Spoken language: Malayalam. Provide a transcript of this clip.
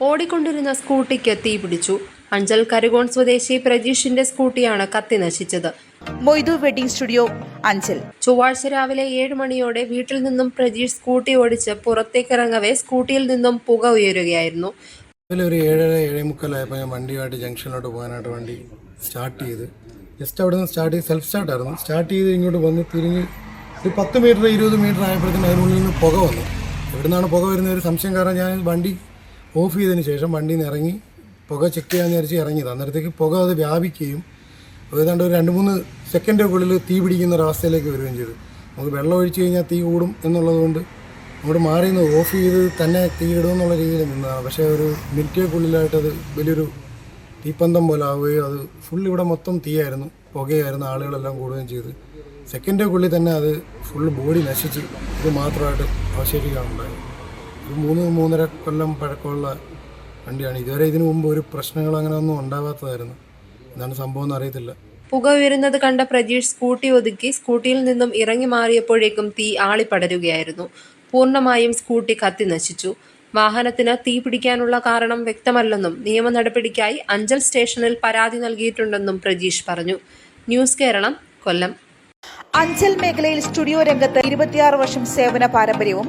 ഓടിക്കൊണ്ടിരുന്ന സ്കൂട്ടിക്ക് തീപിടിച്ചു അഞ്ചൽ കരുകോൺ സ്വദേശി പ്രജീഷിന്റെ സ്കൂട്ടിയാണ് കത്തി നശിച്ചത്. Moidu wedding studio Anchal. ചൊവ്വാഴ്ച രാവിലെ ഏഴ് മണിയോടെ വീട്ടിൽ നിന്നും പ്രജീഷ് സ്കൂട്ടി ഓടിച്ച് പുറത്തേക്കിറങ്ങവേ സ്കൂട്ടിയിൽ നിന്നും പുക ഉയരുകയായിരുന്നു. രാവിലെ ഒരു ഏഴര ഏഴേ മുക്കാലായപ്പോൾ ഞാൻ വണ്ടിയുമായിട്ട് ജംഗ്ഷനിലോട്ട് പോകാനായിട്ട് വണ്ടി സ്റ്റാർട്ട് ചെയ്ത്. ജസ്റ്റ് അവിടെ നിന്ന് സ്റ്റാർട്ട് ചെയ്ത് സെൽഫ് സ്റ്റാർട്ടായിരുന്നു സ്റ്റാർട്ട് ചെയ്ത് ഇങ്ങോട്ട് വന്ന് തിരിഞ്ഞ് ഒരു പത്ത് മീറ്റർ ഇരുപത് മീറ്റർ ആയപ്പോഴത്തേക്കും അതിനുള്ളിൽ നിന്ന് പുക വന്നു. എവിടെ നിന്നാണ് പുക വരുന്ന ഒരു സംശയം കാരണം ഞാൻ വണ്ടി ഓഫ് ചെയ്തതിന് ശേഷം വണ്ടിയിൽ നിന്ന് ഇറങ്ങി പുക ചെക്ക് ചെയ്യാമെന്ന് വിചാരിച്ച് ഇറങ്ങിയത്. അന്നേരത്തേക്ക് പുക അത് വ്യാപിക്കുകയും ഏതാണ്ട് ഒരു രണ്ട് മൂന്ന് സെക്കൻഡുള്ളിൽ തീ പിടിക്കുന്ന ഒരു അവസ്ഥയിലേക്ക് വരികയും ചെയ്തു. നമുക്ക് വെള്ളം ഒഴിച്ച് കഴിഞ്ഞാൽ തീ കൂടും എന്നുള്ളതുകൊണ്ട് അങ്ങോട്ട് മാറി നിന്ന് ഓഫ് ചെയ്ത് തന്നെ തീ ഇടുമെന്നുള്ള രീതിയിൽ നിന്നതാണ്. പക്ഷേ ഒരു മിനിറ്റുകൾക്കുള്ളിലായിട്ട് അത് വലിയൊരു തീപ്പന്തം പോലെ ആവുകയും അത് ഫുൾ ഇവിടെ മൊത്തം തീയായിരുന്നു. പുകയായിരുന്നു. ആളുകളെല്ലാം കൂടുകയും ചെയ്ത്. സെക്കൻഡുകൾക്കുള്ളിൽ തന്നെ അത് ഫുൾ ബോഡി നശിച്ച്. ഇത് മാത്രമായിട്ട് അവശേഷിക്കാനുണ്ടായത് ഒരു മൂന്ന് മൂന്നര കൊല്ലം പഴക്കമുള്ള വണ്ടിയാണ്. ഇതുവരെ ഇതിനു മുമ്പ് ഒരു പ്രശ്നങ്ങൾ അങ്ങനെ ഒന്നും ഉണ്ടാവാത്തതായിരുന്നു. എന്താണ് സംഭവം എന്ന് അറിയത്തില്ല. പുക ഉയരുന്നത് കണ്ട പ്രജീഷ് സ്കൂട്ടി ഒതുക്കി സ്കൂട്ടിയിൽ നിന്നും ഇറങ്ങി മാറിയപ്പോഴേക്കും തീ ആളിപ്പടരുകയായിരുന്നു. പൂർണമായും സ്കൂട്ടി കത്തി നശിച്ചു. വാഹനത്തിന് തീ പിടിക്കാനുള്ള കാരണം വ്യക്തമല്ലെന്നും നിയമ നടപടിക്കായി അഞ്ചൽ സ്റ്റേഷനിൽ പരാതി നൽകിയിട്ടുണ്ടെന്നും പ്രജീഷ് പറഞ്ഞു. ന്യൂസ് കേരളം കൊല്ലം. അഞ്ചൽ മേഖലയിൽ സ്റ്റുഡിയോ രംഗത്ത് ഇരുപത്തിയാറ് വർഷം സേവന പാരമ്പര്യവും